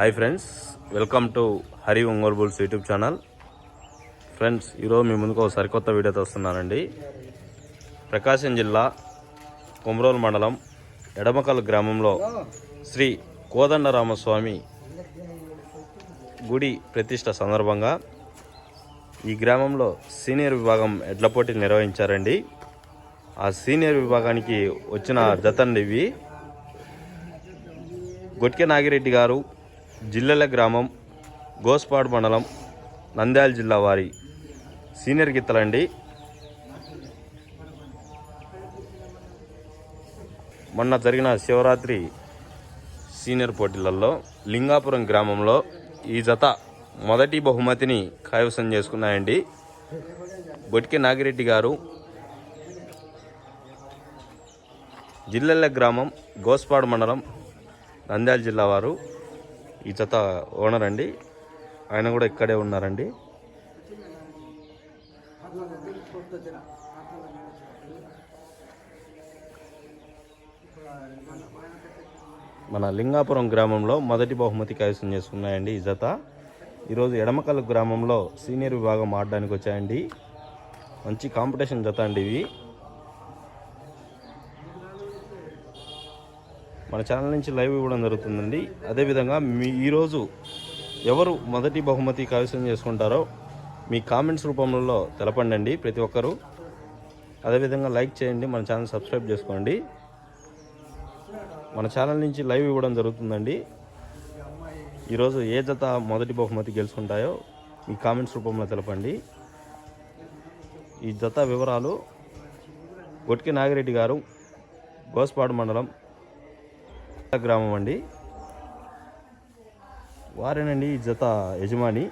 Hi friends welcome to Hari Ongole bulls YouTube channel friends ఈరోజు మీ ముందుకు ఒక సరికొత్త వీడియోతో వస్తున్నానండి. ప్రకాశం జిల్లా కొమరోలు మండలం ఎడమకల్ గ్రామంలో శ్రీ కోదండరామస్వామి గుడి ప్రతిష్ట సందర్భంగా ఈ గ్రామంలో సీనియర్ విభాగం ఎడ్ల పోటీ నిర్వహించారండి. ఆ సీనియర్ విభాగానికి వచ్చిన జతండి ఇవి. గొట్కె నాగిరెడ్డి గారు జిల్లెల గ్రామం గోస్పాడు మండలం నంద్యాల జిల్లా వారి సీనియర్ గిత్తలండి మొన్న జరిగిన శివరాత్రి సీనియర్ పోటీలలో లింగాపురం గ్రామంలో ఈ జత మొదటి బహుమతిని కైవసం చేసుకున్నాయండి. బొటికె నాగిరెడ్డి గారు జిల్లెల గ్రామం గోస్పాడు మండలం నంద్యాల జిల్లా వారు ఈ జత ఓనర్ అండి. ఆయన కూడా ఇక్కడే ఉన్నారండి. మన లింగాపురం గ్రామంలో మొదటి బహుమతి కైవసం చేసుకున్నాయండి ఈ జత. ఈరోజు ఎడమకల్ గ్రామంలో సీనియర్ విభాగం ఆడడానికి వచ్చాయండి. మంచి కాంపిటీషన్ జత అండి ఇవి. మన ఛానల్ నుంచి లైవ్ ఇవ్వడం జరుగుతుందండి. అదేవిధంగా మీ ఈరోజు ఎవరు మొదటి బహుమతి కైవసం చేసుకుంటారో మీ కామెంట్స్ రూపంలో తెలపండి ప్రతి ఒక్కరూ. అదేవిధంగా లైక్ చేయండి మన ఛానల్ సబ్స్క్రైబ్ చేసుకోండి. మన ఛానల్ నుంచి లైవ్ ఇవ్వడం జరుగుతుందండి. ఈరోజు ఏ జత మొదటి బహుమతి గెలుచుకుంటాయో మీ కామెంట్స్ రూపంలో తెలపండి. ఈ జత వివరాలు గొట్కి నాగిరెడ్డి గారు గోస్పాడు మండలం గ్రామం అండి. వారేనండి ఈ జత యజమాని.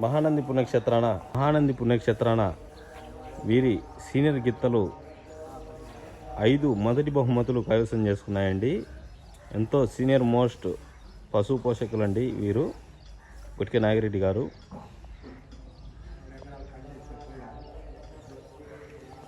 మహానంది పుణ్యక్షేత్రాన మహానంది పుణ్యక్షేత్రాన వీరి సీనియర్ గిత్తలు ఐదు మొదటి బహుమతులు కైవసం చేసుకున్నాయండి. ఎంతో సీనియర్ మోస్ట్ పశు పోషకులండి వీరు. గుట్కే నాగిరెడ్డి గారు.